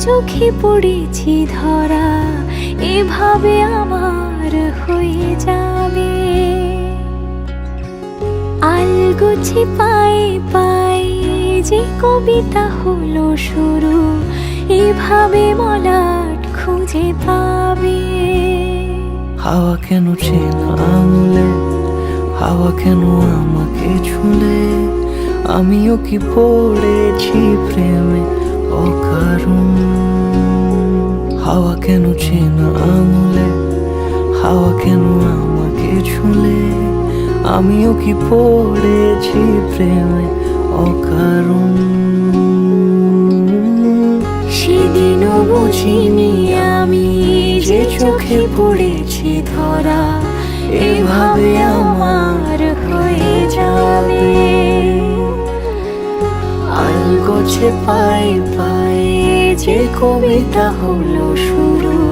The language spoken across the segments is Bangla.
চোখে পড়েছি ধরা, এভাবে আমার হয়ে যাবে। আলগোছি পায়ে পায়ে যে কবিতা হলো শুরু, এভাবে মলাট খুঁজে পাবে। হাওয়া কেন চেনা আমলে হাওয়া কেন আমাকে ছুলে? আমিও কি পড়েছি প্রেমে অকারণ? হাওয়া কেন চেনা আঙুলে হাওয়া কেন আমাকে ছুলে? আমিও কি পড়েছি প্রেমে অকারণ? সেদিনও বুঝিনি আমি যে চোখে পড়েছি ধরা। এভাবে আমার আলগোছে পায়ে পাই। যে কবিতা হলো শুরু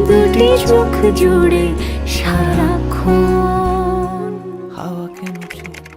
দুটি চোখ জুড়ে সারাক্ষণ হাওয়া কেন চোখ